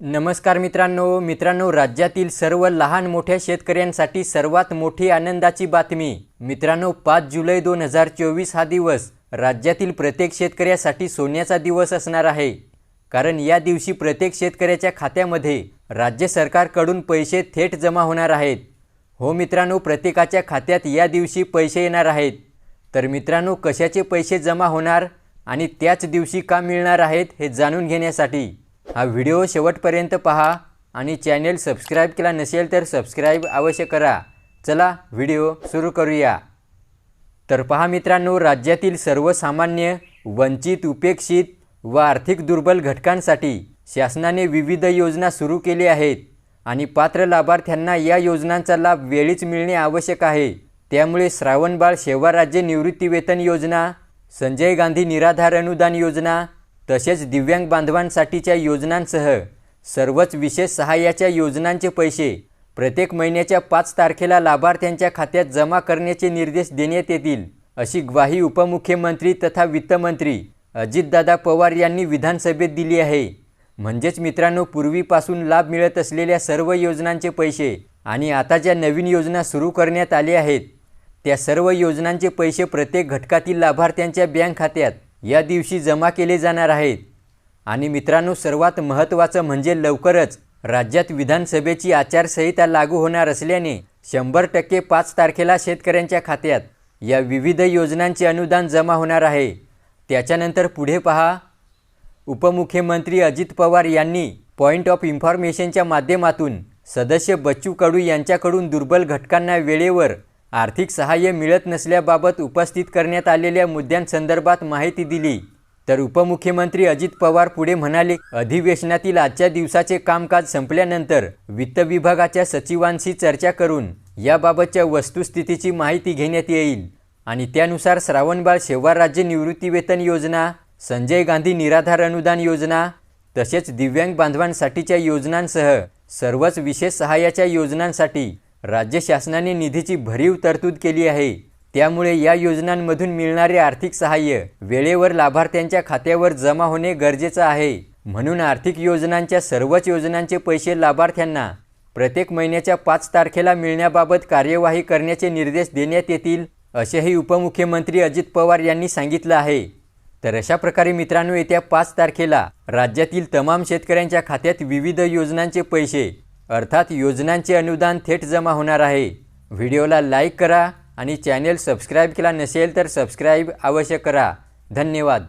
नमस्कार मित्रांनो मित्रांनो राज्यातील सर्व लहान मोठ्या शेतकऱ्यांसाठी सर्वात मोठी आनंदाची बातमी. मित्रांनो पाच जुलै दोन हजार चोवीस हा दिवस राज्यातील प्रत्येक शेतकऱ्यासाठी सोन्याचा दिवस असणार आहे. कारण या दिवशी प्रत्येक शेतकऱ्याच्या खात्यामध्ये राज्य सरकारकडून पैसे थेट जमा होणार आहेत. हो मित्रांनो प्रत्येकाच्या खात्यात या दिवशी पैसे येणार आहेत. तर मित्रांनो कशाचे पैसे जमा होणार आणि त्याच दिवशी का मिळणार आहेत हे जाणून घेण्यासाठी. हा व्हिडिओ शेवटपर्यंत पहा आणि चॅनेल सबस्क्राईब केला नसेल तर सबस्क्राईब अवश्य करा. चला व्हिडिओ सुरू करूया. तर पहा मित्रांनो राज्यातील सर्वसामान्य वंचित उपेक्षित व आर्थिक दुर्बल घटकांसाठी शासनाने विविध योजना सुरू केली आहेत आणि पात्र लाभार्थ्यांना या योजनांचा लाभ वेळीच मिळणे आवश्यक आहे. त्यामुळे श्रावणबाळ सेवा राज्य निवृत्तीवेतन योजना संजय गांधी निराधार अनुदान योजना तसेच दिव्यांग बांधवांसाठीच्या योजनांसह सर्वच विशेष सहाय्याच्या योजनांचे पैसे प्रत्येक महिन्याच्या पाच तारखेला लाभार्थ्यांच्या खात्यात जमा करण्याचे निर्देश देण्यात येतील अशी ग्वाही उपमुख्यमंत्री तथा वित्तमंत्री अजितदादा पवार यांनी विधानसभेत दिली आहे. म्हणजेच मित्रांनो पूर्वीपासून लाभ मिळत असलेल्या सर्व योजनांचे पैसे आणि आता ज्या नवीन योजना सुरू करण्यात आल्या आहेत त्या सर्व योजनांचे पैसे प्रत्येक घटकातील लाभार्थ्यांच्या बँक खात्यात या दिवशी जमा केले जाणार आहेत. आणि मित्रांनो सर्वात महत्त्वाचं म्हणजे लवकरच राज्यात विधानसभेची आचारसंहिता लागू होणार असल्याने शंभर टक्के पाच तारखेला शेतकऱ्यांच्या खात्यात या विविध योजनांचे अनुदान जमा होणार आहे. त्याच्यानंतर पुढे पहा. उपमुख्यमंत्री अजित पवार यांनी पॉईंट ऑफ इन्फॉर्मेशनच्या माध्यमातून सदस्य बच्चू कडू यांच्याकडून दुर्बल घटकांना वेळेवर आर्थिक सहाय्य मिळत नसल्याबाबत उपस्थित करण्यात आलेल्या मुद्द्यांसंदर्भात माहिती दिली. तर उपमुख्यमंत्री अजित पवार पुढे म्हणाले अधिवेशनातील आजच्या दिवसाचे कामकाज संपल्यानंतर वित्त विभागाच्या सचिवांशी चर्चा करून याबाबतच्या वस्तुस्थितीची माहिती घेण्यात येईल. आणि त्यानुसार श्रावणबाळ शेवार राज्य निवृत्तीवेतन योजना संजय गांधी निराधार अनुदान योजना तसेच दिव्यांग बांधवांसाठीच्या योजनांसह सर्वच विशेष सहाय्याच्या योजनांसाठी राज्य शासनाने निधीची भरीव तरतूद केली आहे. त्यामुळे या योजनांमधून मिळणारे आर्थिक सहाय्य वेळेवर लाभार्थ्यांच्या खात्यावर जमा होणे गरजेचं आहे. म्हणून आर्थिक योजनांच्या सर्वच योजनांचे पैसे लाभार्थ्यांना प्रत्येक महिन्याच्या पाच तारखेला मिळण्याबाबत कार्यवाही करण्याचे निर्देश देण्यात येतील असेही उपमुख्यमंत्री अजित पवार यांनी सांगितलं आहे. तर अशा प्रकारे मित्रांनो येत्या पाच तारखेला राज्यातील तमाम शेतकऱ्यांच्या खात्यात विविध योजनांचे पैसे अर्थात योजनांचे अनुदान थेट जमा होणार आहे. व्हिडिओला लाईक करा आणि चॅनेल सबस्क्राईब केला नसेल तर सबस्क्राईब अवश्य करा. धन्यवाद.